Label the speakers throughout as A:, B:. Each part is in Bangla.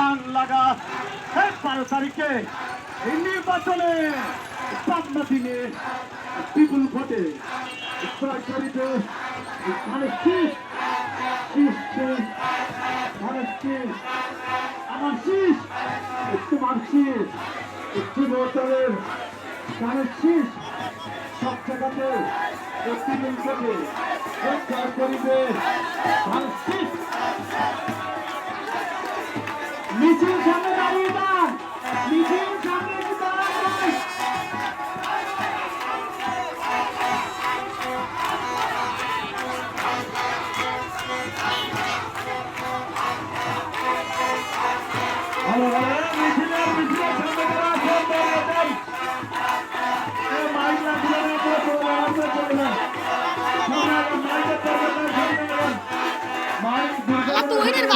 A: স্থান লাগা হ্যাঁ, বারো তারিখে এই নির্বাচনে পাবনা দিনে বিপুল ভোটে সরকারিতে আমার শীষ তোমার শীষ সব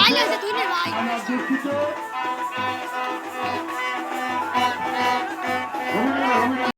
B: Nein, das tut
A: nicht leid.